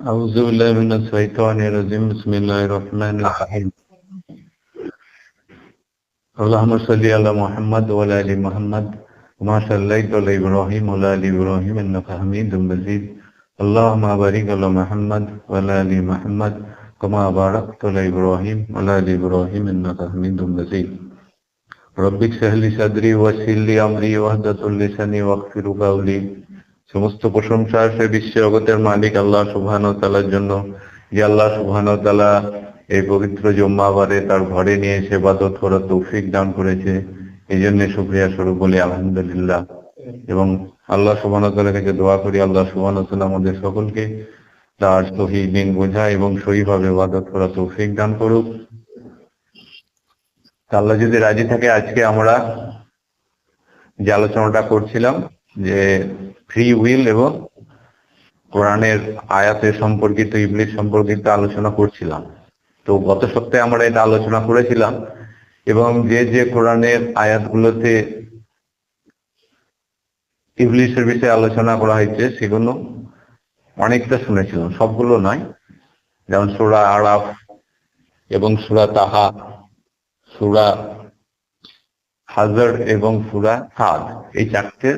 أعوذ بالله من الشيطان الرجيم. بسم الله الرحمن الرحيم. اللهم صل على محمد وعلى آل محمد. كما صليت على إبراهيم وعلى آل إبراهيم إنك حميد مجيد. اللهم بارك على محمد وعلى آل محمد. كما باركت على إبراهيم وعلى آل إبراهيم إنك حميد مجيد. رب اشرح لي صدري ويسر لي أمري واهدة لساني واغفر قولي. সমস্ত প্রশংসা সে বিশ্ব জগতের মালিক আল্লাহ সুবহান তালার জন্য। যে আল্লাহ সুবহান তালা এই পবিত্র জম্মাবারে তার ঘরে নিয়ে এসে বাদত করার তৌফিক দান করেছে। এই জন্য সুক্রিয়া স্বরূপ বলি, আলহামদুলিল্লাহ। এবং আল্লাহ সুবহান তালার কাছে দোয়া করি, আল্লাহ সুবহান তালা আমাদের সকলকে তার সহি দিন বোঝা এবং সহিভাবে বাদত করা তৌফিক দান করুক। আল্লাহ যদি রাজি থাকে, আজকে আমরা যে আলোচনাটা করছিলাম, যে ফ্রি উইল এবং কোরআনের আয়াতের সম্পর্কিত ইবলিশ সম্পর্কিত আলোচনা করছিলাম। তো গত সপ্তাহে আমরা এটা আলোচনা করেছিলাম এবং যে যে কোরআনের আয়াতগুলোতে ইবলিশের বিষয়ে আলোচনা করা হয়েছে, সেগুলো অনেকটা শুনেছিলাম, সবগুলো নয়। যেমন সুরা আরাফ এবং সুরা তাহা, সুরা হাজার এবং সুরা সাদ, এই চারটে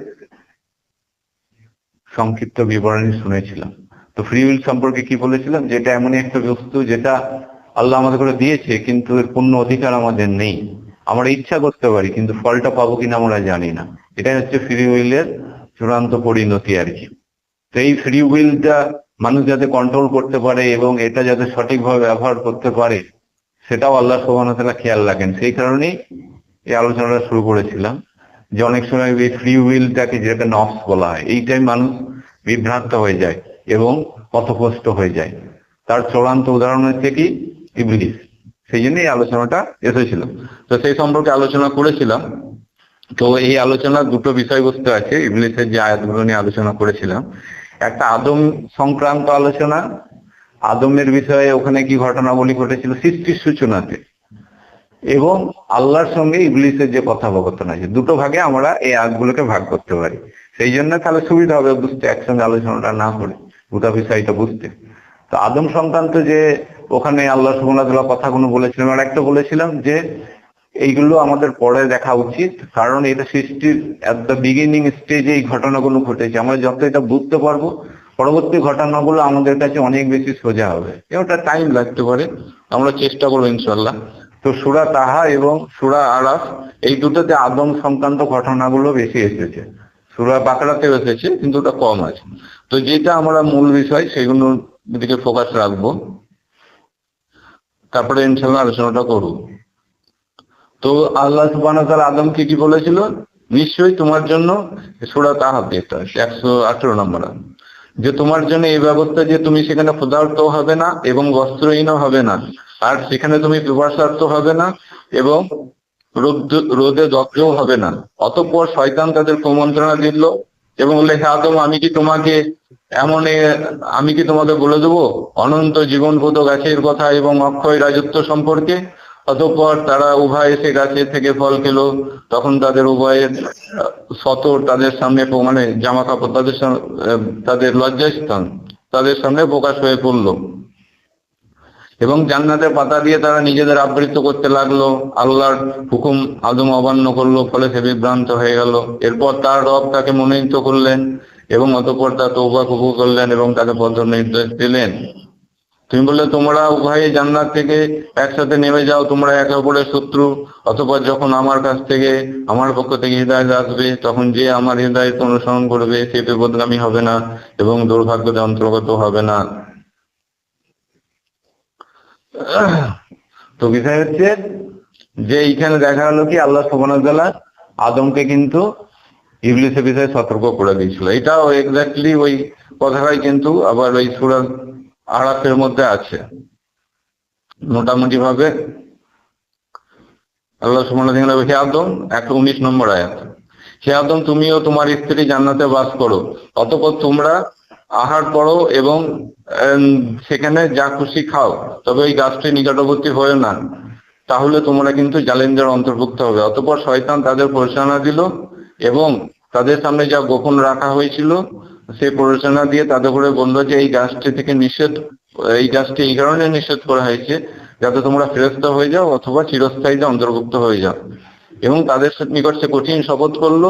সংক্ষিপ্ত বিবরণী শুনেছিলাম। তো ফ্রি উইল সম্পর্কে কি বলেছিলাম? যেটা এমনই একটা বস্তু যেটা আল্লাহ আমাদের করে দিয়েছে, কিন্তু এর পূর্ণ অধিকার আমাদের নেই। আমরা ইচ্ছা করতে পারি, কিন্তু ফলটা পাবো কিনা আমরা জানি না। এটাই হচ্ছে ফ্রি উইলের চূড়ান্ত পরিণতি আর কি। তো এই ফ্রি উইলটা মানুষ যাতে কন্ট্রোল করতে পারে এবং এটা যাতে সঠিকভাবে ব্যবহার করতে পারে, সেটাও আল্লাহ সোহানতালা খেয়াল রাখেন। সেই কারণেই এই আলোচনাটা শুরু করেছিলাম। যে অনেক সময় এই ফ্রি উইলটাকে যেটা নফস বলা হয়, এইটাই মানুষ বিভ্রান্ত হয়ে যায় এবং পথভ্রষ্ট হয়ে যায়। তার চূড়ান্ত উদাহরণ হচ্ছে কি? ইবলিস। সেই জন্য এই আলোচনাটা এসেছিল। তো সেই সম্পর্কে আলোচনা করেছিলাম। তো এই আলোচনার দুটো বিষয়বস্তু আছে, ইবলিসের যে আয়াতগুলো নিয়ে আলোচনা করেছিলাম। একটা আদম সংক্রান্ত আলোচনা, আদমের বিষয়ে ওখানে কি ঘটনাবলী ঘটেছিল? সৃষ্টির সূচনাতে। এবং আল্লাহর সঙ্গে ইবলিসের যে কথোপকথন আছে, দুটো ভাগে আমরা এই আগগুলোকে ভাগ করতে পারি। সেই জন্য তাহলে সুবিধা হবে বুঝতে, একসঙ্গে আলোচনাটা না করে গোটা বিষয়টা বুঝতে। তো আদম সংক্রান্ত যে ওখানে আল্লাহ সুবহানাহু কথাগুলো বলেছিলাম আর একটা বলেছিলাম যে এইগুলো আমাদের পরে দেখা উচিত, কারণ এটা সৃষ্টির এট দ্য বিগিনিং স্টেজে এই ঘটনাগুলো ঘটেছে। আমরা যত এটা বুঝতে পারব, পরবর্তী ঘটনাগুলো আমাদের কাছে অনেক বেশি সোজা হবে। ওটা টাইম লাগতে পারে, আমরা চেষ্টা করব ইনশাল্লাহ তো সুরা তাহা এবং সুরা আরাফ, এই দুটোতে আদম সংক্রান্ত ঘটনাগুলো বেশি এসেছে। সুরা বাঁকড়াতেও এসেছে, কিন্তু ওটা কম আছে। তো যেটা আমরা মূল বিষয় সেগুলোর দিকে ফোকাস রাখব। তারপরে ইনশাল্লাহ আলোচনাটা করব। তো আল্লাহ সুবাহ আদম কি কি বলেছিল? নিশ্চয়ই তোমার জন্য সুরা তাহাতে এটা একশো আঠেরো নম্বর যে তোমার জন্য এই ব্যবস্থা যে তুমি সেখানে ক্ষুধার্ত হবে না এবং বস্ত্রহীন হবে না। আর সেখানে তুমি পিপাসার্থ হবে না এবং রোদে দগ্ধও হবে না। অতঃপর শয়তান তাদের কুমন্ত্রণা দিল এবং বললে হে আদম, আমি কি তোমাকে এমন, আমি কি তোমাকে বলে দেবো? অনন্ত জীবনবোধ গাছের কথা এবং অক্ষয় রাজত্ব সম্পর্কে? অতঃপর তারা উভয় এসে গাছে থেকে ফল খেলো। তখন তাদের উভয়ের সতর তাদের সামনে মানে জামা কাপড় তাদের তাদের লজ্জাস্থান, তাদের সামনে প্রকাশ হয়ে পড়ল। এবং জান্নাতের পাতা দিয়ে তারা নিজেদের আবৃত্ত করতে লাগল। আল্লাহর হুকুম আদম অমান্য করল, ফলে সে বিভ্রান্ত হয়ে গেল। এরপর তার রব তাকে মনোনীত করলেন এবং অতপর তা তৌবা কবু করলেন এবং তাকে পথ নির্দেশ দিলেন। তুমি বললে, তোমরা উভয়ে জান্নাত থেকে একসাথে নেমে যাও, তোমরা একে অপরের শত্রু। অথবা যখন আমার কাছ থেকে, আমার পক্ষ থেকে হৃদায়ত আসবে, তখন যে আমার হৃদায়ত অনুসরণ করবে, সে বিপদগামী হবে না এবং দুর্ভাগ্যতে অন্তর্গত হবে না। তো বিষয় হচ্ছে যে এইখানে দেখা হলো কি, আল্লাহ সোবানাজ্লাহ আদমকে কিন্তু ইবলিসের বিষয়ে সতর্ক করে দিয়েছিল। এটাও এক্স্যাক্টলি ওই কথাটাই কিন্তু আবার ওই সুরার আড়াতের মধ্যে আছে। মোটামুটি ভাবে আল্লাহ সুমান হে আদম একশো উনিশ নম্বর আয়াত। হে আদম, তুমিও তোমার স্ত্রী জান্নাতে বাস করো, অতপর তোমরা আহার করো এবং সেখানে যা খুশি খাও, তবে ওই গাছটি নিকটবর্তী হয়ে না। তাহলে তোমরা কিন্তু জালেনদের অন্তর্ভুক্ত হবে। অতপর শয়তান তাদের পরিচালনা দিল এবং তাদের সামনে যা গোপন রাখা হয়েছিল, সেই প্ররোচনা দিয়ে তাদের করে বলল যে, এই গাছটি থেকে নিষেধ, এই গাছটি এই কারণে নিষেধ করা হয়েছে, যাতে তোমরা ফেরস্ত হয়ে যাও অথবা চিরস্থায়ীতে অন্তর্ভুক্ত হয়ে যাও। এবং তাদের নিকট সে কঠিন শপথ করল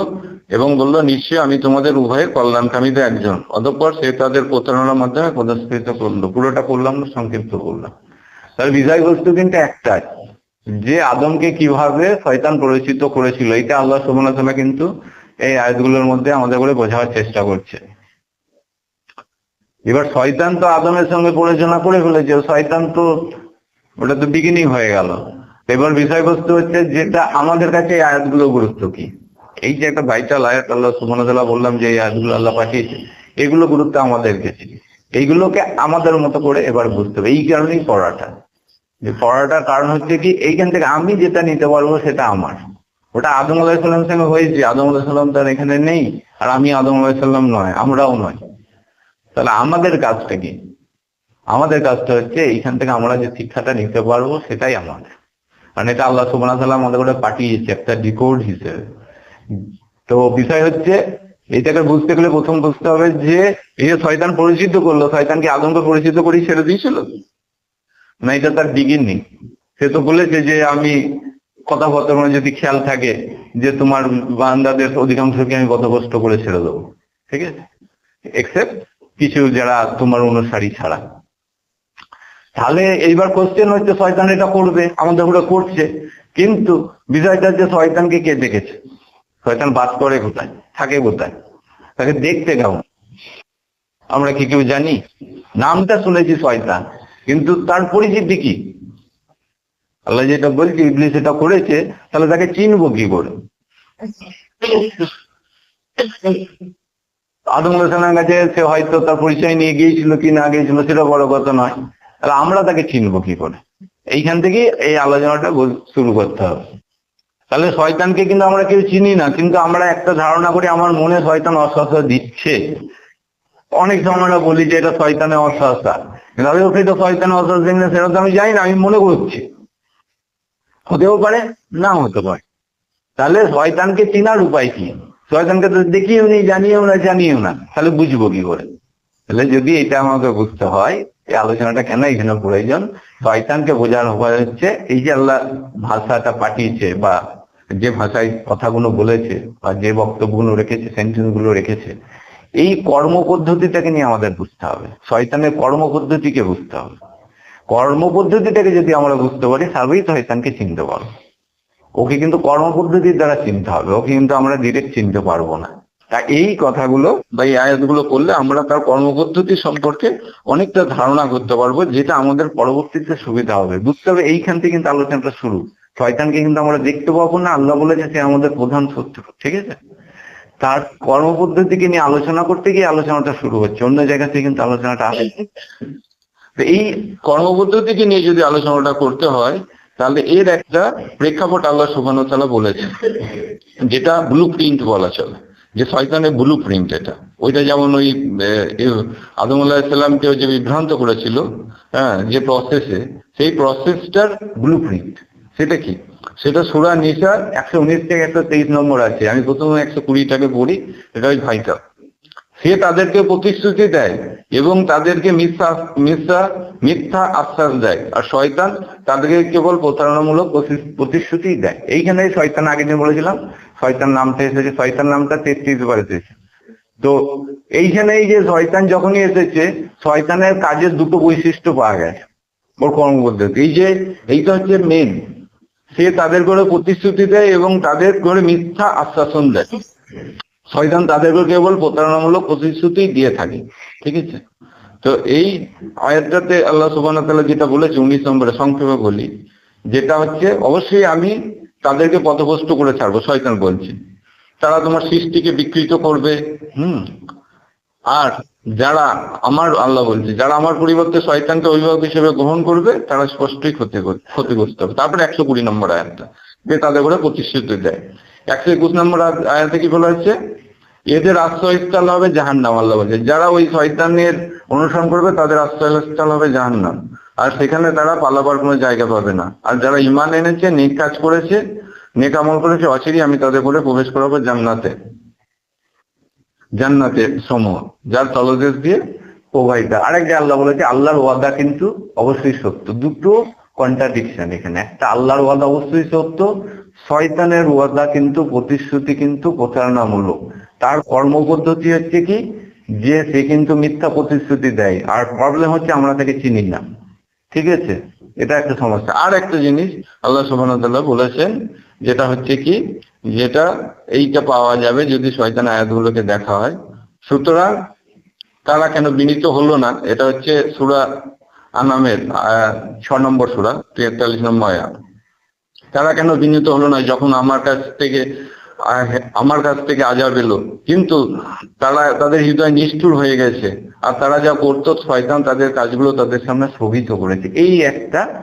এবং বলল, নিশ্চয়ই আমি তোমাদের উভয়ের কল্যাণকামীতে একজন। অতঃপর সে তাদের প্রতারণার মাধ্যমে পদস্কৃত করল। পুরোটা করলাম না সংক্ষিপ্ত করলাম। তার বিষয়বস্তু কিন্তু একটাই, যে আদমকে কীভাবে শয়তান পরিচিত করেছিল। এটা আল্লাহ সুবহানাহু কিন্তু এই আয়াতগুলোর মধ্যে আমাদের করে বোঝাবার চেষ্টা করছে। এবার শয়তান তো আদমের সঙ্গে পরিচালনা করে ফেলেছে। শয়তান তো, ওটা তো বিগিনিং হয়ে গেল। এবার বিষয়বস্তু হচ্ছে যেটা আমাদের কাছে এই আয়াতগুলো গুরুত্ব কি? এই যে একটা ভাইটাল আয়াত আল্লাহ সুবহানাহু বললাম যে এই আয়াতগুলো আল্লাহ পাঠিয়েছে এগুলো গুরুত্ব আমাদের কাছে। এইগুলোকে আমাদের মতো করে এবার বুঝতে হবে। এই কারণেই পড়াটা। যে পড়াটার কারণ হচ্ছে কি, এইখান থেকে আমি যেটা নিতে পারব সেটা আমার। ওটা আদম আলাহিসাল্লামের সঙ্গে হয়েছে। আদম আলাহিসাল্লাম তার এখানে নেই, আর আমি আদম আলাহিসাল্লাম নয়, আমরাও নয়। তাহলে আমাদের কাজটা কি? আমাদের কাজটা হচ্ছে এইখান থেকে আমরা যে শিক্ষাটা নিতে পারব সেটাই আমাদের। কারণ এটা আল্লাহ তাআলা আমাদের করে পাঠিয়েছে একটা ডিকোড হিসেবে। তো বিষয় হচ্ছে, এটাকে বুঝতে গেলে প্রথম বুঝতে হবে যে, এই যে শয়তান পরিচিত করল, শয়তানকে আদমকে পরিচিত করি ছেড়ে দিয়েছিল? না, এটা তার বিগিনিং সে তো বলেছে যে, আমি কথাবার্তা যদি খেয়াল থাকে যে, তোমার বান্দাদের অধিকাংশকে আমি কষ্ট করে ছেড়ে দেবো। ঠিক আছে? এক্সেপ্ট কিছু যারা তোমার অনুসারী ছাড়া। তাহলে এইবার কোশ্চেন হচ্ছে শয়তান এটা করবে, আমাদের ওরা করছে। কিন্তু বিষয়টা যে শয়তানকে কে দেখেছে? শয়তান বাস করে কোথায়? থাকে কোথায়? তাকে দেখতে কেমন আমরা কি কেউ জানি? নামটা শুনেছি শয়তান, কিন্তু তার পরিচিতি কি? আল্লাহ যেটা বলছি, ইবলিস এটা করেছে, তাহলে তাকে চিনবো কি করে? আদম আলাইসালামের কাছে সে হয়তো তার পরিচয় নিয়ে গিয়েছিল কি না গিয়েছিল, সেটা বড় কথা নয়। তাহলে আমরা তাকে চিনবো কি করে? এইখান থেকে এই আলোচনাটা শুরু করতে হবে। তাহলে শয়তানকে কিন্তু আমরা কেউ চিনি না, কিন্তু আমরা একটা ধারণা করি আমার মনে শয়তান অস্বস্থ দিচ্ছে। অনেক সময় আমরা বলি যে এটা শয়তানের অস্বস্থা কিন্তু আমি ওকে তো শয়তানের অস্বস্থ দিন সেটা তো আমি জানি না, আমি মনে করছি। হতেও পারে, না হতে পারে। তাহলে শয়তানকে চিনার উপায় কি? শয়তানকে তো দেখিও নি, জানিও না জানিও না। তাহলে বুঝব কি করে? তাহলে যদি এটা আমাকে বুঝতে হয় এই আলোচনাটা কেন এখানে প্রয়োজন? শয়তানকে বোঝার উপায় হচ্ছে, এই যে আল্লাহ ভাষাটা পাঠিয়েছে বা যে ভাষায় কথাগুলো বলেছে বা যে বক্তব্যগুলো রেখেছে সেন্টেন্সগুলো রেখেছে, এই কর্ম পদ্ধতিটাকে নিয়ে আমাদের বুঝতে হবে। শয়তানের কর্ম পদ্ধতিকে বুঝতে হবে। কর্ম পদ্ধতিটাকে যদি আমরা বুঝতে পারি তবেই শয়তানকে চিনতে পারব। ওকে কিন্তু কর্ম পদ্ধতির দ্বারা চিনতে হবে। ওকে কিন্তু আমরা ডিরেক্ট চিনতে পারব না। তা এই কথাগুলো বা এই আয়াতগুলো করলে আমরা তার কর্মপদ্ধতি সম্পর্কে অনেকটা ধারণা করতে পারব, যেটা আমাদের পরবর্তীতে সুবিধা হবে। বুঝতে হবে, এইখান থেকে কিন্তু আলোচনাটা শুরু। শয়তানকে কিন্তু আমরা দেখতে পাবো না, আল্লাহ বলেছে সে আমাদের প্রধান শত্রু, ঠিক আছে? তার কর্মপদ্ধতিকে নিয়ে আলোচনা করতে গিয়ে আলোচনাটা শুরু হচ্ছে, অন্য জায়গা থেকে কিন্তু আলোচনাটা আসে এই কর্মপদ্ধতিকে নিয়ে যদি আলোচনাটা করতে হয়, তাহলে এর একটা প্রেক্ষাপট আল্লাহ সুবাহ তালা বলেছে যেটা ব্লু প্রিন্ট বলা চলে। যে শয়তানের ব্লু প্রিন্ট এটা। ওইটা যেমন ওই আদম আল্লাহিসাল্লামকে যে বিভ্রান্ত করেছিল হ্যাঁ যে প্রসেসে সেই প্রসেসটার ব্লু প্রিন্ট সেটা কি? সেটা সুরা নিশা একশো উনিশ থেকে একশো তেইশ নম্বর আছে। আমি প্রথমে একশো কুড়ি কুড়িটাকে পড়ি, এটা ওই ভাইটা। সে তাদেরকে প্রতিশ্রুতি দেয় এবং তাদেরকে মিথ্যা মিথ্যা মিথ্যা আশ্বাস দেয়। আর শয়তান তাদেরকে কেবল প্রতারণামূলক প্রতিশ্রুতি দেয়। এইখানে শয়তান, আগে যে বলেছিলাম, শয়তান নামটা এসেছে। শয়তান নামটা তেত্রিশ বার এসেছে। তো এইখানে এই যে শয়তান যখনই এসেছে, শয়তানের কাজের দুটো বৈশিষ্ট্য পাওয়া গেছে। ওর কর্মপদ্ধতি। এই যে, এইটা হচ্ছে মেন সে তাদের করে প্রতিশ্রুতি দেয় এবং তাদের করে মিথ্যা আশ্বাসন দেয়। শয়তান তাদেরকে কেবল প্রতারণামূলক প্রতিশ্রুতি দিয়ে থাকে। ঠিক আছে? তো এই আয়াতটাতে আল্লাহ সুবান যেটা বলেছে উনিশ নম্বরে সংক্ষেপে বলি, যেটা হচ্ছে অবশ্যই আমি তাদেরকে পথভ্রষ্ট করে ছাড়বো, শয়তান বলছে। তারা তোমার সৃষ্টিকে বিকৃত করবে। হুম? আর যারা আমার, আল্লাহ বলছে, যারা আমার পরিবর্তে শয়তানকে অভিভাবক হিসেবে গ্রহণ করবে, তারা স্পষ্টই ক্ষতি, ক্ষতিগ্রস্ত হবে। তারপরে একশো কুড়ি নম্বর আয়াতটা, যে তাদের করে প্রতিশ্রুতি দেয়। একশো একুশ নম্বর আয়াতে কি বলা হচ্ছে এদের আশ্রয়স্থল হবে জাহান্নাম, আল্লাহ বলছে। যারা ওই শয়তানের অনুসরণ করবে, তাদের আশ্রয়স্থল হবে জাহান্নাম। আর সেখানে তারা পালাবার কোনো জায়গা পাবে না। আর যারা ইমান এনেছে, নেক কাজ করেছে, নেক আমল করেছে, অচিরই আমি তাদের করে প্রবেশ করাবো জান্নাতে। জান্নাতের সমূহ, যার তলদেশ দিয়ে প্রবাহিত। আরেক যে আল্লাহ বলেছে, আল্লাহর ওয়াদা কিন্তু অবশ্যই সত্য। দুটো কন্ট্রাডিকশন এখানে। একটা আল্লাহর ওয়াদা অবশ্যই সত্য শয়তানের ওয়াদা কিন্তু, প্রতিশ্রুতি কিন্তু প্রতারণামূলক। তার কর্মপদ্ধতি হচ্ছে কি? যে সে কিন্তু মিথ্যা প্রতিশ্রুতি দেয়। আর প্রবলেম হচ্ছে আমরা তাকে চিনি না। ঠিক আছে? এটা একটা সমস্যা। আর একটা জিনিস আল্লাহ সুবহানাহু বলেছেন, যেটা হচ্ছে কি? যেটা এইটা পাওয়া যাবে যদি শয়তান আয়াতগুলোকে দেখা হয়। সুতরাং তারা কেন বিনীত হলো না? এটা হচ্ছে সুরা আনামের ছ নম্বর সুরা, তেতাল্লিশ নম্বর আয়াত। তারা কেন বিনীত হলো না যখন আমার কাছ থেকে আমার কাছ থেকে আজাব এলো? কিন্তু তারা, তাদের হৃদয় নিষ্ঠুর হয়ে গেছে। আর তারা যা করতো, শয়তান তাদের কাজগুলো তাদের সামনে স্থগিত করেছে। এই একটা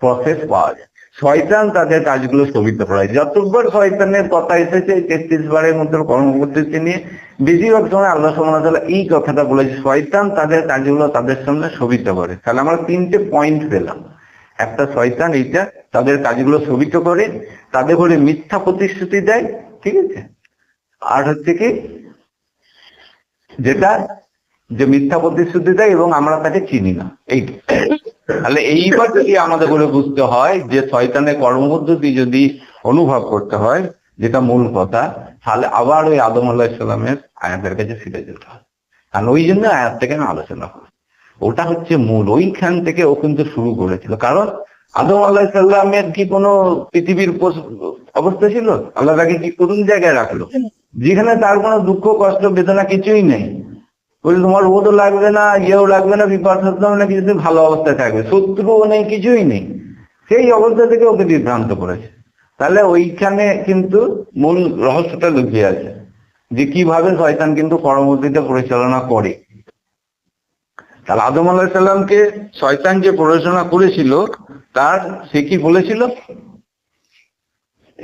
প্রসেস পাওয়া যায়। শয়তান তাদের কাজগুলো স্থগিত করায়। যতবার শয়তানের কথা এসেছে তেত্রিশ বারের মধ্যে কর্মপদ্ধতি নিয়ে বেশিরভাগ সময় আল্লাহ সমাজ এই কথাটা বলেছে, শয়তান তাদের কাজগুলো তাদের সামনে স্থগিত করে। তাহলে আমরা তিনটে পয়েন্ট পেলাম। একটা শয়তান এইটা তাদের কাজগুলো স্থগিত করে, তাদের করে মিথ্যা প্রতিশ্রুতি দেয়, ঠিক আছে? আর হচ্ছে কি, যেটা যে মিথ্যা প্রতিশ্রুতি দেয় এবং আমরা তাকে চিনি না এই তাহলে এইবার যদি আমাদের করে বুঝতে হয় যে শয়তানের কর্মপদ্ধতি যদি অনুভব করতে হয়, যেটা মূল কথা, তাহলে আবার ওই আদম আল্লাহ ইসলামের আয়াতের কাছে ফিরে যেতে হয় কারণ ওই জন্য আয়াত থেকে আমি আলোচনা করি ওটা হচ্ছে মূল। ওইখান থেকে ও কিন্তু শুরু করেছিল। কারণ আদম আল্লাহ সাল্লামের কি কোনো পৃথিবীর অবস্থা ছিল? আল্লাহ তাকে কি কোন জায়গায় রাখল? যেখানে তার কোনো দুঃখ, কষ্ট, বেদনা কিছুই নেই। বলি তোমার রোদও লাগবে না, ইয়েও লাগবে না বিপদ না কিছুদিন ভালো অবস্থায় থাকবে। শত্রুও নেই, কিছুই নেই। সেই অবস্থা থেকে ওকে বিভ্রান্ত করেছে। তাহলে ওইখানে কিন্তু মূল রহস্যটা লুকিয়ে আছে। যে কীভাবে শয়তান কিন্তু কর্মবর্তীতে পরিচালনা করে। তাহলে আদম আলাহিসাল্লামকে শয়তান যে পড়াশোনা করেছিল, তার সে কি বলেছিল?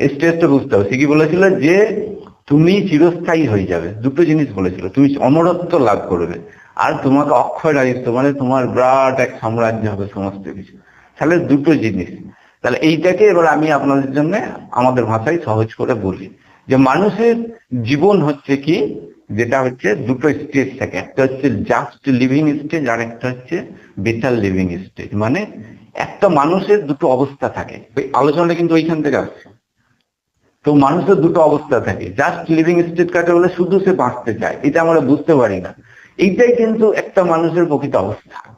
স্টেজটা বুঝতে হবে। সে কি বলেছিল? যে তুমি চিরস্থায়ী হয়ে যাবে। দুটো জিনিস বলেছিল। তুমি অমরত্ব লাভ করবে। আর তোমাকে অক্ষয় রাজিত্ব মানে তোমার বিরাট এক সাম্রাজ্য হবে সমস্ত কিছু। তাহলে দুটো জিনিস। তাহলে এইটাকে এবার আমি আপনাদের জন্য আমাদের ভাষায় সহজ করে বলি। যে মানুষের জীবন হচ্ছে কি? যেটা হচ্ছে দুটো স্টেজ থাকে। একটা হচ্ছে জাস্ট লিভিং স্টেজ আর একটা হচ্ছে বেটার লিভিং স্টেজ মানে একটা মানুষের দুটো অবস্থা থাকে। ওই আলোচনাটা কিন্তু ওইখান থেকে আসছে। তো মানুষের দুটো অবস্থা থাকে। জাস্ট লিভিং স্টেজ কাটে বলে শুধু সে বাঁচতে চায়। এটা আমরা বুঝতে পারি না। এইটাই কিন্তু একটা মানুষের প্রকৃত অবস্থা।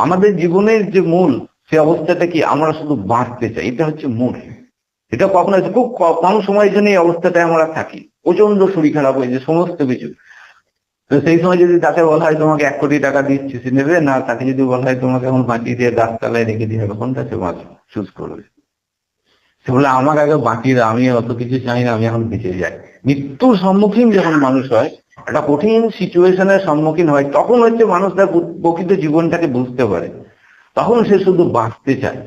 আমাদের জীবনের যে মূল, সে অবস্থাটা কি? আমরা শুধু বাঁচতে চাই। এটা হচ্ছে মূল। এটা কখনো খুব কম সময়ের জন্য এই অবস্থাটায় আমরা থাকি। প্রচণ্ড শরীর খারাপ হয়েছে সমস্ত কিছু। তো সেই সময় যদি তাকে বলা হয় তোমাকে এক কোটি টাকা দিচ্ছি সে নেবে, না, তাকে যদি বলা হয় তোমাকে এখন বাঁচিয়ে দিয়ে গাছতলায় রেখে দিয়ে হবে কোনটা সে বাঁচ চুজ করবে? সে বলে আমার আগে বাঁচিয়ে দাও, আমি অত কিছু চাই না, আমি এখন বেঁচে যাই। মৃত্যুর সম্মুখীন যখন মানুষ হয়, একটা কঠিন সিচুয়েশনের সম্মুখীন হয়, তখন হচ্ছে মানুষ তার প্রকৃত জীবনটাকে বুঝতে পারে। তখন সে শুধু বাঁচতে চায়।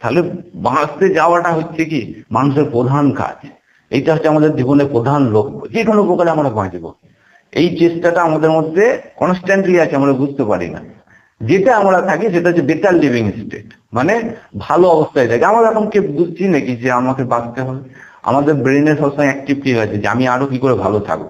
তাহলে বাঁচতে যাওয়াটা হচ্ছে কি? মানুষের প্রধান কাজ। এইটা হচ্ছে আমাদের জীবনের প্রধান লক্ষ্য। যে কোনো প্রকারে আমরা বাঁচবো। এই চেষ্টাটা আমাদের মধ্যে কনস্ট্যান্টলি আছে, আমরা বুঝতে পারি না। যেটা আমরা থাকি, সেটা হচ্ছে বেটার লিভিং স্টেট মানে ভালো অবস্থায় থাকি। আমরা এখন কে বুঝছি নাকি যে আমাকে বাঁচতে হবে? আমাদের ব্রেনে সবসময় অ্যাক্টিভ কি হয়েছে? যে আমি আরও কি করে ভালো থাকব?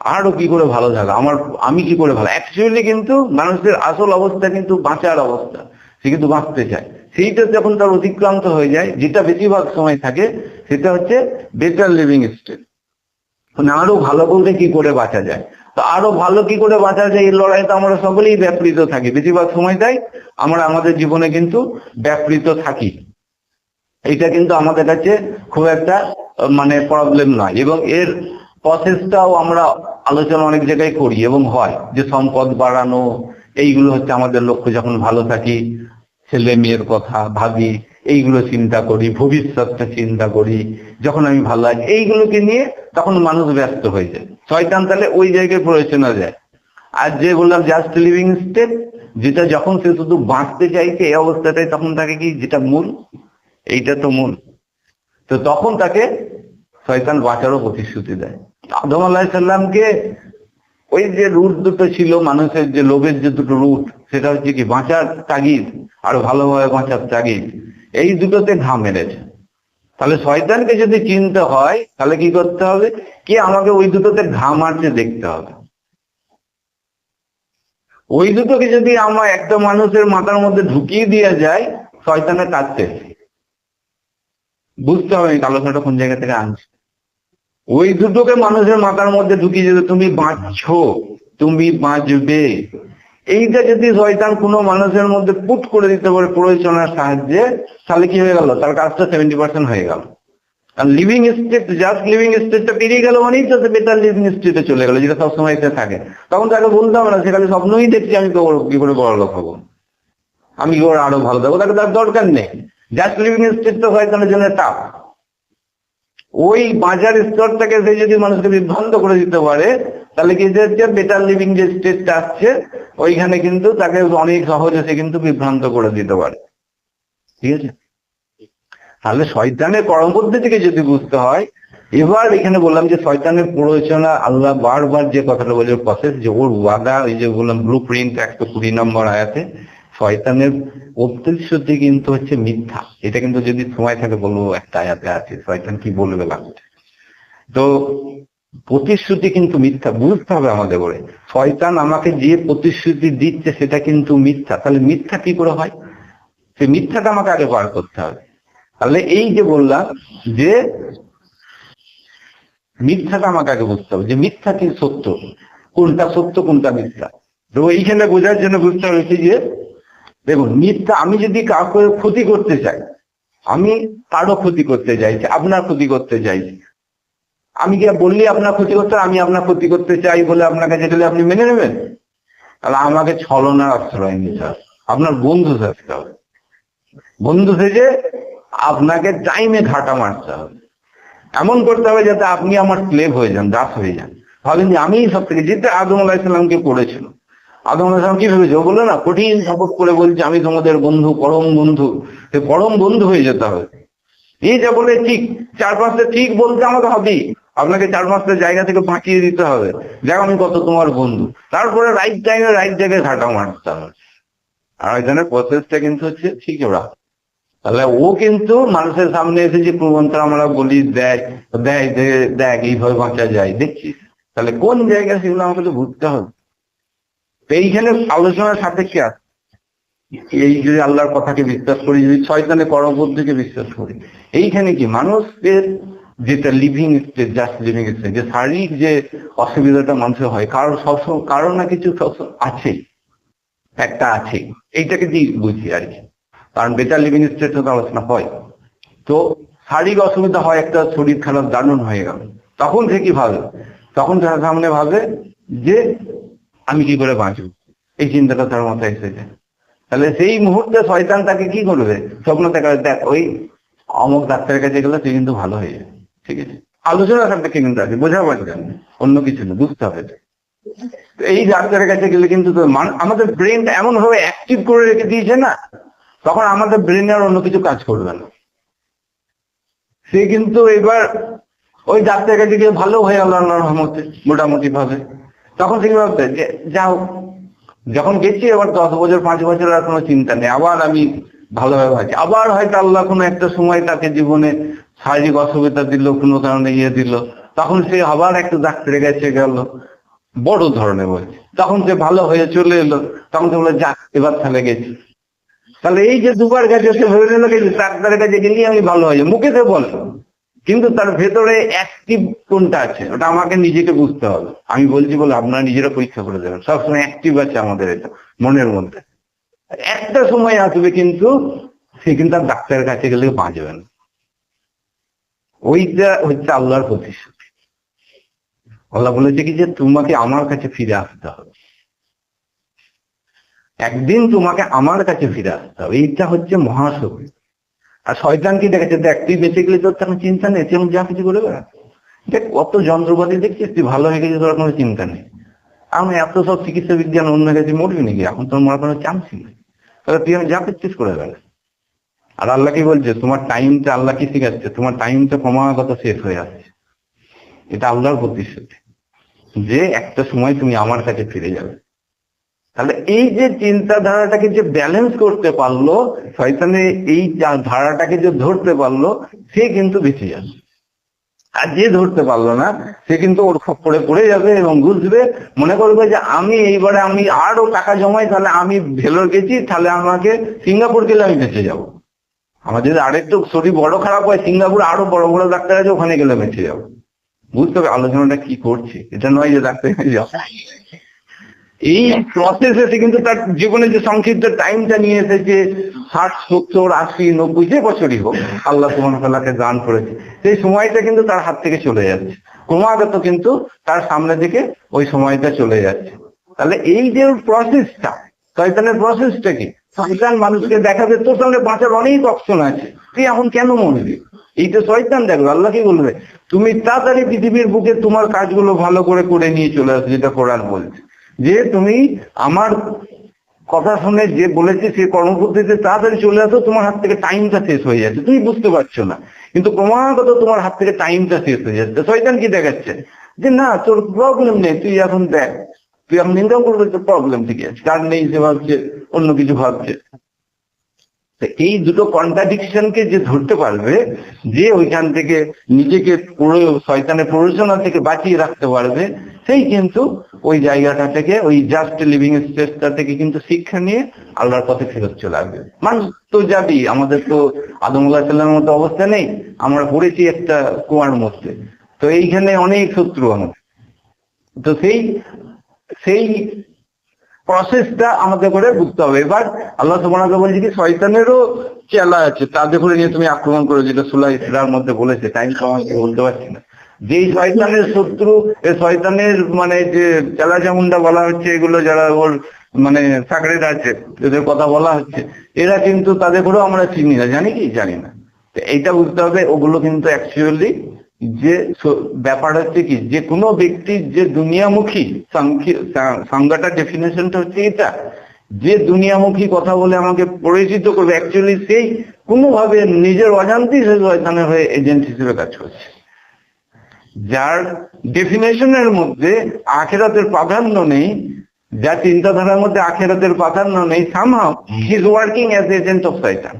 আরও কি করে ভালো থাকো আমার, আমি কি করে ভালো? অ্যাকচুয়ালি কিন্তু মানুষদের আসল অবস্থা কিন্তু বাঁচার অবস্থা। সে কিন্তু বাঁচতে চায়। সেইটা যখন তার অতিক্রান্ত হয়ে যায়, যেটা বেশিরভাগ সময় থাকে, সেটা হচ্ছে বেটার লিভিং স্টেট মানে আরও ভালো বলতে কি করে বাঁচা যায়? তো আরও ভালো কি করে বাঁচা যায় এই লড়াইতে আমরা সকলেই ব্যাপৃত থাকি। বেশিরভাগ সময়টাই আমরা আমাদের জীবনে কিন্তু ব্যাপৃত থাকি। এটা কিন্তু আমাদের কাছে খুব একটা মানে প্রবলেম নয়। এবং এর প্রসেসটাও আমরা আলোচনা অনেক জায়গায় করি এবং হয় যে সম্পদ বাড়ানো, এইগুলো হচ্ছে আমাদের লক্ষ্য। যখন ভালো থাকি ছেলে মেয়ের কথা ভাবি, এইগুলো চিন্তা করি ভবিষ্যৎটা চিন্তা করি, যখন আমি ভালো আছি, এইগুলোকে নিয়ে তখন মানুষ ব্যস্ত হয়ে যায়। শয়তান তাহলে ওই জায়গায় প্রয়োজনা যায়। আর যে বললাম জাস্ট লিভিং স্টেপ যেটা যখন সে শুধু বাঁচতে চাইছে, এই অবস্থাটাই তখন তাকে কি, যেটা মূল? এইটা তো মূল। তো তখন তাকে শয়তান বাঁচারও প্রতিশ্রুতি দেয়। আদম আল্লাহ সাল্লামকে ওই যে রুট দুটো ছিল, মানুষের যে লোভের যে দুটো রুট সেটা হচ্ছে কি, বাঁচার তাগিদ, আরও ভালোভাবে বাঁচার তাগিদ। এই দুটোতে ঘা মেরেছে তাহলে শয়তানকে যদি চিনতে হয়, তাহলে কি করতে হবে? কি আমাকে ওই দুটোতে ঘা মারতে দেখতে হবে? ওই দুটোকে যদি আমার একটা মানুষের মাথার মধ্যে ঢুকিয়ে দিয়ে যায় শয়তানের কাজ বুঝতে হবে আলোচনাটা কোন জায়গা থেকে আনছি? ওই দুটোকে মানুষের মাথার মধ্যে ঢুকিয়ে যেতে তুমি বাঁচছো, তুমি বাঁচবে। এইটা যদি শয়তান কোনো মানুষের মধ্যে পুট করে দিতে পারে প্রয়োজনের সাহায্যে, তাহলে কি হয়ে গেল? তার কাজটা সেভেন্টি পার্সেন্ট হয়ে গেল। আর লিভিং স্টেট জাস্ট লিভিং স্টেটটা পেরিয়ে গেল মানেই তো বেটার লিভিং স্টেটে চলে গেল, যেটা সবসময় এসে থাকে। তখন তাকে বলতে হবে না সেখানে স্বপ্নই দেখছি, আমি তো কি করে বড় লোক হব? আমি কি করে আরও ভালো থাকব? তাকে তার দরকার নেই। জাস্ট লিভিং স্টেট তো শয়তানের জন্য টাফ ওই বাজার স্তরটাকে সে যদি মানুষকে বিভ্রান্ত করে দিতে পারে তাহলে কি হচ্ছে বেটার লিভিং যে স্টেটটা আসছে, ওইখানে কিন্তু তাকে অনেক সহজে সে কিন্তু বিভ্রান্ত করে দিতে পারে। ঠিক আছে? তাহলে শয়তানের কর্ম পদ্ধতিকে যদি বুঝতে হয়, এবার এখানে বললাম যে শয়তানের প্ররোচনা, আল্লাহ বারবার যে কথাটা বলছে প্রসেস যে ওর ওয়াদা, ওই যে বললাম ব্লু প্রিন্ট একশো কুড়ি নম্বর আয়াতে, শয়তানের প্রতিশ্রুতি কিন্তু হচ্ছে মিথ্যা। এটা কিন্তু যদি সময় থাকে বলব, একটা আয়াতে আছে, শয়তান কি বলবে লাস্টে তো প্রতিশ্রুতি কিন্তু মিথ্যা, বুঝতে হবে আমাদের করে শয়তান আমাকে যে প্রতিশ্রুতি দিচ্ছে সেটা কিন্তু মিথ্যা। তাহলে মিথ্যা কি করে হয়? সে মিথ্যাটা আমাকে আগে বার করতে হবে। তাহলে এই যে বললাম যে মিথ্যাটা আমাকে আগে বুঝতে হবে, যে মিথ্যা কি সত্য? কোনটা সত্য, কোনটা মিথ্যা? তো এইখানে বোঝার জন্য বুঝতে কি যে, দেখুন, মিথ্যা আমি যদি কাউকে ক্ষতি করতে চাই, আমি কারও ক্ষতি করতে চাইছি, আপনার ক্ষতি করতে চাইছি। আমি কি বললি আপনার ক্ষতি করতে? আমি আপনার ক্ষতি করতে চাই বলে আপনার কাছে গেলে আপনি মেনে নেবেন? তাহলে আমাকে ছলনার আশ্রয় নিতে হবে। আপনার বন্ধু থাকতে হবে। বন্ধু থেকে আপনাকে টাইমে ঘাটা মারতে হবে। এমন করতে হবে যাতে আপনি আমার স্লেভ হয়ে যান দাস হয়ে যান। ভাবেন যে আমি সব থেকে যেটা আদম আলাহিসাল্লামকে করেছিল। আদম আলাহিসাল্লাম কি ভেবেছে? বলল, না, কঠিন শপথ করে বলছে, আমি তোমাদের বন্ধু, পরম বন্ধু। সে পরম বন্ধু হয়ে যেতে হবে। এই যা বলে ঠিক চার পাঁচটা ঠিক বলতে আমাকে হবেই আপনাকে চার পাঁচটা জায়গা থেকে বাঁচিয়ে দিতে হবে। দেখো আমি কত তোমার বন্ধু। তারপরে রাইট টাইমে রাইট জায়গায় ঘাটা মারতে হবে। আর এখানের প্রসেসটা কিন্তু হচ্ছে ঠিক ওরা। তাহলে ও কিন্তু মানুষের সামনে এসে যে প্রবণতা আমরা বলি, দেখ দেখ দে- দেখ, এইভাবে বাঁচা যায়। দেখছিস? তাহলে কোন জায়গায় সেগুলো আমাকে তো বুঝতে হবে। তো এইখানে আলোচনার সাপেক্ষে আছে এই যদি আল্লাহর কথাকে বিশ্বাস করি, যদি শয়তানের কর্মবুদ্ধিকে বিশ্বাস করি। এইখানে কি মানুষের যেটা living state just living state যে শারীরিক যে অসুবিধাটা মানুষের হয় কারণ সবসময়, কারও না কিছু সবসময় আছে, একটা আছে, এইটাকে দিয়ে বুঝি আর কি। কারণ বেটার লিভিং স্টেট তো আলোচনা হয়। তো শারীরিক অসুবিধা হয়, একটা শরীর খারাপ, দারুণ হয়ে গেল। তখন সে কি ভাবে? তখন তার সামনে ভাবে যে আমি কি করে বাঁচব? এই চিন্তাটা তার মাথায় এসে যায়। তাহলে সেই মুহূর্তে শয়তান তাকে কি করবে? স্বপ্ন দেখা দেখ, ওই অমুক ডাক্তারের কাছে গেলে তুই কিন্তু ভালো হয়ে যাবে। ঠিক আছে? আলোচনা সাপেক্ষে কিন্তু আছে বোঝাবার পারবে অন্য কিছু না, বুঝতে হবে এই ডাক্তারের কাছে গেলে কিন্তু আমাদের ব্রেনটা এমন ভাবে অ্যাক্টিভ করে রেখে দিয়েছে না, তখন আমাদের ব্রেনে আর অন্য কিছু কাজ করবে না। সে কিন্তু এবার ওই ডাক্তারের কাছে গিয়ে ভালো হয়ে গেল আল্লাহর রহমতে মোটামুটি ভাবে তখন সে কি ভাবতে যে যাও, যখন গেছি এবার দশ বছর, পাঁচ বছর আর কোনো চিন্তা নেই। আবার আমি ভালোভাবে আছি। আবার হয়তো আল্লাহ কোনো একটা সময় তাকে জীবনে শারীরিক অসুবিধা দিল, কোনো কারণে ইয়ে দিল। তখন সে আবার একটা ডাক্তারের কাছে গেল, বড় ধরনের বলছে। তখন সে ভালো হয়ে চলে এলো, তখন সে বলে যাক, এবার তাহলে গেছি। তাহলে এই যে দুবার গেছে, সে ভেবে নিল যে ডাক্তারের কাছে গেলে আমি ভালো হয়ে। মুখে সে বলে। কিন্তু তার ভেতরে অ্যাক্টিভ কোনটা আছে, ওটা আমাকে নিজেকে বুঝতে হবে। আমি বলছি, বলে, আপনারা নিজেরা পরীক্ষা করে দেবেন সবসময় অ্যাক্টিভ আছে আমাদের এটা, মনের মধ্যে। একটা সময় আসবে কিন্তু, সে কিন্তু আর ডাক্তারের কাছে গেলে বাঁচবে না। ওইটা হচ্ছে আল্লাহর প্রতিশ্রুতি আল্লাহ বলেছে কি যে, তোমাকে আমার কাছে ফিরে আসতে হবে। একদিন তোমাকে আমার কাছে ফিরে আসতে হবে। এইটা হচ্ছে মহাশক্তি। আর শয়তান কি দেখেছে, দেখ, তুই বেঁচে গেলে তোর তেমন চিন্তা নেই, তেমন যা কিছু করে বেড়া দেখ, কত যন্ত্রপাতি দেখছিস, তুই ভালো হয়ে গেছিস তোর কোনো চিন্তা নেই। আমি এত সব চিকিৎসা বিজ্ঞান অন্য কাছে মরবি নাকি? এখন তোর মরার কোনো চান্সই নেই। তাহলে তুই আমি যা করে বেড়া আর আল্লাহ কি বলছে, তোমার টাইমটা আল্লাহ কি শিখাচ্ছে, তোমার টাইমটা ক্রমাগত শেষ হয়ে আসছে। এটা আল্লাহর প্রতিশ্রুতি যে একটা সময় তুমি আমার কাছে ফিরে যাবে। তাহলে এই যে চিন্তাধারাটাকে যে ব্যালেন্স করতে পারল, শয়তানে এই ধারাটাকে যে ধরতে পারল, সে কিন্তু বেঁচে যাবে। আর যে ধরতে পারল না, সে কিন্তু ওর খপ্পরে পড়ে যাবে এবং বুঝবে মনে করবে যে, আমি এইবারে আমি আরও টাকা জমাই, তাহলে আমি ভেলোর গেছি, তাহলে আমাকে সিঙ্গাপুর গেলে আমি বেঁচে যাব। আমার যদি আরেকটু শরীর বড় খারাপ হয়, সিঙ্গাপুর আরও বড় বড় ডাক্তার আছে, ওখানে গেলে বেঁচে যাব। বুঝতে হবে আলোচনাটা কি করছে? এটা নয় যে ডাক্তার এই প্রসেস এসে কিন্তু তার জীবনে যে সংক্ষিপ্ত টাইমটা নিয়ে এসেছে, ষাট, সত্তর, আশি, নব্বই, যে বছরই হোক, আল্লাহ সুমনকে দান করেছে, সেই সময়টা কিন্তু তার হাত থেকে চলে যাচ্ছে। ক্রমাগত কিন্তু তার সামনে থেকে ওই সময়টা চলে যাচ্ছে। তাহলে এই যে প্রসেসটা শয়তানের প্রসেসটা কি? শয়তান মানুষকে দেখাবে, তোর সঙ্গে বাঁচার অনেক অপশন আছে। তুই এখন কেন মরবি? এই তো শয়তান দেখবে আল্লাহ কি বলবে? তুমি তাড়াতাড়ি পৃথিবীর বুকে তোমার কাজগুলো ভালো করে করে নিয়ে চলে আসো, যেটা কোরআন বলছে। যে তুমি আমার কথা শুনে যে বলেছে, সে কর্মপদ্ধতিতে তাড়াতাড়ি চলে আসো, তোমার হাত থেকে টাইমটা শেষ হয়ে যাচ্ছে। তুমি বুঝতে পারছ না। কিন্তু ক্রমাগত তোমার হাত থেকে টাইমটা শেষ হয়ে যাচ্ছে। শয়তান কি দেখাচ্ছে? যে, না, তোর প্রবলেম নেই, তুই এখন দেখ। ইনকাম করবে, তোর প্রবলেম ঠিক আছে কার নেই সে ভাবছে, অন্য কিছু ভাবছে। এই দুটো কন্ট্রাডিকশনকে যে ধরতে পারবে, যে ওইখান থেকে নিজেকে পুরো শয়তানের প্ররোচনা থেকে বাঁচিয়ে রাখতে পারবে, সেই কিন্তু ওই জায়গাটা থেকে, ওই জাস্ট লিভিং স্পেসটা থেকে কিন্তু শিক্ষা নিয়ে আল্লাহর পথে ফেরত চলে আসবে। মানুষ তো যাবি, আমাদের তো আদমুল্লাহ সাল্লামের মতো অবস্থা নেই, আমরা পড়েছি একটা কুয়ার মধ্যে। তো এইখানে অনেক শত্রু আমাদের। তো সেই সেই প্রসেসটা আমাদের করে বুঝতে হবে। এবার আল্লাহ তোমাকে বলছে কি, শয়তানেরও চেলা আছে তাদের করে নিয়ে তুমি আক্রমণ করো, যেটা সুলাই ইসলার মধ্যে বলেছে টাইম আমাকে বলতে পারছি না। যেই শয়তানের শত্রু, এ শয়তানের মানে যে চেলা চামুন্ডা বলা হচ্ছে, এগুলো যারা ওর মানে সাকরেট আছে, এদের কথা বলা হচ্ছে, এরা কিন্তু তাদের করেও আমরা চিনি না। জানি কি? জানি না। এইটা বুঝতে হবে, ওগুলো কিন্তু অ্যাকচুয়ালি যে ব্যাপার হচ্ছে কি, যে কোনো ব্যক্তির যে দুনিয়ামুখী সংজ্ঞাটা ডেফিনেশনটা হচ্ছে এটা, যে দুনিয়ামুখী কথা বলে আমাকে পরিচিত করবে অ্যাকচুয়ালি সেই কোনোভাবে নিজের অজান্তেই সে হয়ে এজেন্ট হিসেবে কাজ করছে। যার ডেফিনেশনের মধ্যে আখেরাতের প্রাধান্য নেই, যার চিন্তাধারার মধ্যে আখেরাতের প্রাধান্য নেই somehow his working as agent of শয়তান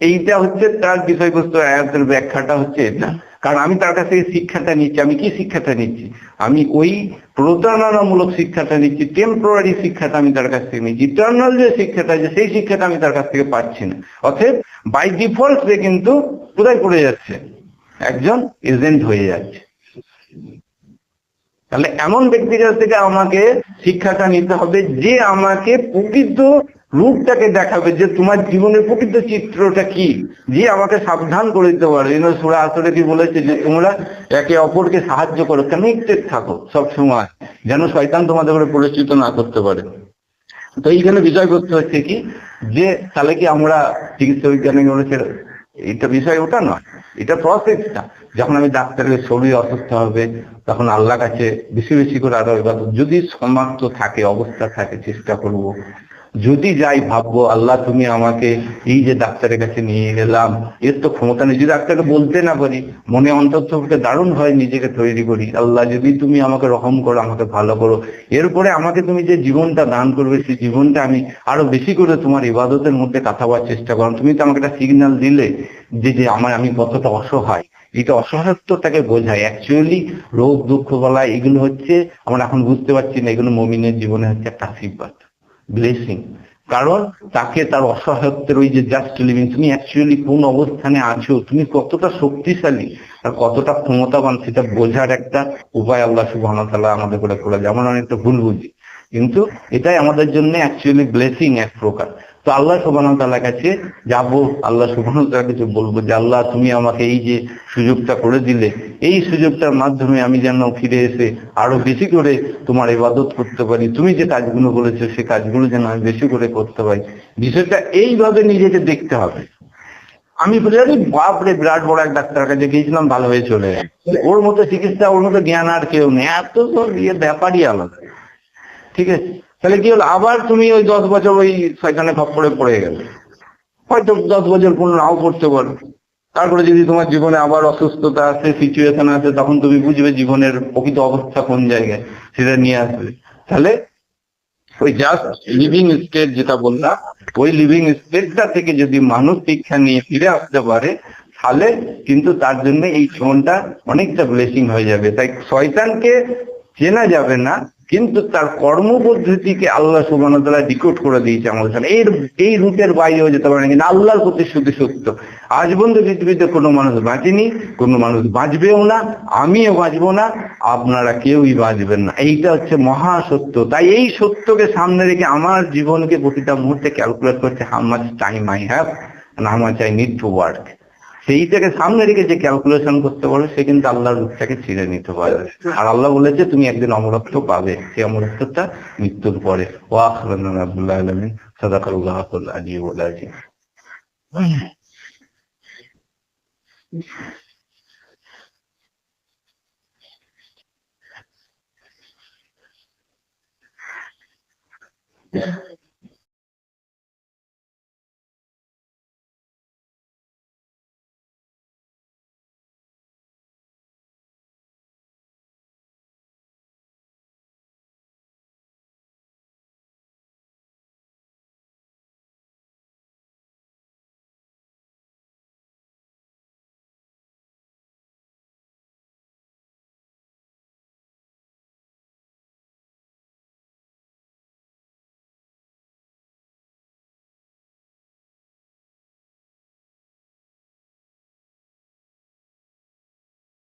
এইটা হচ্ছে তার বিষয়বস্তু, আয়াতের ব্যাখ্যাটা হচ্ছে এটা। কারণ আমি তার কাছ থেকে শিক্ষাটা নিচ্ছি, আমি কি শিক্ষাটা নিচ্ছি? আমি ওই প্রতারণামূলক শিক্ষাটা নিচ্ছি টেম্পোরারি শিক্ষাটা আমি তার কাছ থেকে নিচ্ছি। ইটার্নাল যে শিক্ষাটা আছে, সেই শিক্ষাটা আমি তার কাছ থেকে পাচ্ছি না। অতএব বাই ডিফল্ট সে কিন্তু কোথায় পড়ে যাচ্ছে? একজন এজেন্ট হয়ে যাচ্ছে। তাহলে এমন ব্যক্তির কাছ থেকে আমাকে শিক্ষাটা নিতে হবে যে আমাকে প্রকৃত রূপটাকে দেখাবে যে তোমার জীবনের প্রকৃত চিত্রটা কি? যে আমাকে সাবধান করে দিতে পারে। জন্য সুরা আসরে কি বলেছে যে তোমরা একে অপরকে সাহায্য করো কানেক্টেড থাকো সব সময়, যেন শয়তান তোমাদের উপরে পরিচিত না করতে পারে। তো এইখানে বিষয় করতে হচ্ছে কি? যে তাহলে কি আমরা চিকিৎসা বিজ্ঞানে এটা বিষয় ওটা নয়, এটা প্রসেসটা যখন আমি ডাক্তারের শরীর অসুস্থ হবে, তখন আল্লাহ কাছে বেশি বেশি করে আরও এবার যদি সমাপ্ত থাকে, অবস্থা থাকে, চেষ্টা করব। যদি যাই ভাববো, আল্লাহ তুমি আমাকে এই যে ডাক্তারের কাছে নিয়ে গেলাম, এর তো ক্ষমতা নেই। যদি ডাক্তারকে বলতে না পারি, মনে অন্তত দারুণ হয় নিজেকে তৈরি করি। আল্লাহ, যদি তুমি আমাকে রহম করো, আমাকে ভালো করো এরপরে আমাকে তুমি যে জীবনটা দান করবে, সেই জীবনটা আমি আরও বেশি করে তোমার ইবাদতের মধ্যে কাটাবার চেষ্টা করো তুমি তো আমাকে একটা সিগন্যাল দিলে যে যে আমার, আমি কতটা অসহায়। এটা অসহায়ত্বটাকে বোঝায়। অ্যাকচুয়ালি রোগ, দুঃখ বলা এগুলো হচ্ছে, আমরা এখন বুঝতে পারছি না, এগুলো মমিনের জীবনে হচ্ছে একটা আশীর্বাদ। ব্লেসিং কারণ তাকে তার অসহায়ত্বের ওই যে জাস্ট লিভিং তুমি অ্যাকচুয়ালি কোন অবস্থানে আছো, তুমি কতটা শক্তিশালী, আর কতটা ক্ষমতাবান, সেটা বোঝার একটা উপায় আল্লাহ ওয়া আমাদের করে করে যেমন আমরা অনেকটা ভুল বুঝি। কিন্তু এটাই আমাদের জন্য অ্যাকচুয়ালি ব্লেসিং এক প্রকার। তো আল্লাহ ওয়া কাছে যাব, আল্লাহ ওয়া তাআলার কাছে বলব যে, আল্লাহ তুমি আমাকে এই যে সুযোগটা করে দিলে, এই সুযোগটার মাধ্যমে আমি যেন ফিরে এসে আরও বেশি করে তোমার ইবাদত করতে পারি। তুমি যে কাজগুলো বলেছ সে কাজগুলো যেন আমি বেশি করে করতে পারি। বিষয়টা এইভাবে নিজেকে দেখতে হবে। আমি বলি বাপরে, বিরাট বড় এক ডাক্তার কাছে গিয়েছিলাম ভালো হয়ে চলে। ওর মতো চিকিৎসা, ওর মতো জ্ঞান আর কেউ নেই। এত তো ইয়ে ব্যাপারই আলাদা। ঠিক আছে? তাহলে কি হলো? আবার তুমি ওই দশ বছর ওই শয়তানে খপ্পরে পড়ে গেলে। হয়তো দশ বছর কোনো নাও পড়তে পারো। তারপরে যদি তোমার জীবনে আবার অসুস্থতা আসে সিচুয়েশন আসে, তখন তুমি বুঝবে জীবনের প্রকৃত অবস্থা কোন জায়গায়, সেটা নিয়ে আসবে। তাহলে ওই জাস্ট লিভিং স্টেট যেটা বললাম, ওই লিভিং স্টেটটা থেকে যদি মানুষ শিক্ষা নিয়ে ফিরে আসতে পারে, তাহলে কিন্তু তার জন্য এই জীবনটা অনেকটা ব্লেসিং হয়ে যাবে। তাই শয়তানকে চেনা যাবে না কিন্তু তার কর্মপদ্ধতিকে আল্লাহ সুবান ডিকোড করে দিয়েছে আমাদের সামনে। এর, এই রুটের বাইরেও যেতে পারে না কিন্তু আল্লাহর প্রতি শুধু সত্য। আজ পর্যন্ত পৃথিবীতে কোনো মানুষ বাঁচেনি, কোনো মানুষ বাঁচবেও না, আমিও বাঁচবো না, আপনারা কেউই বাঁচবেন না। এইটা হচ্ছে মহা সত্য। তাই এই সত্যকে সামনে রেখে আমার জীবনকে প্রতিটা মুহূর্তে ক্যালকুলেট করছে how much time I have how much I need to work সেইটাকে সামনে রেখে যে ক্যালকুলেশন করতে পারো সে কিন্তু আল্লাহর রূপটাকে ছিঁড়ে নিতে পারে আর আল্লাহ বলেছে, তুমি একদিন অমরত্ব পাবে। সেই অমরত্বটা মৃত্যুর পরে। ওয়াহ আব্দুল্লাহ আলমিন। সাদাকাল্লাহ আলী ওলাজি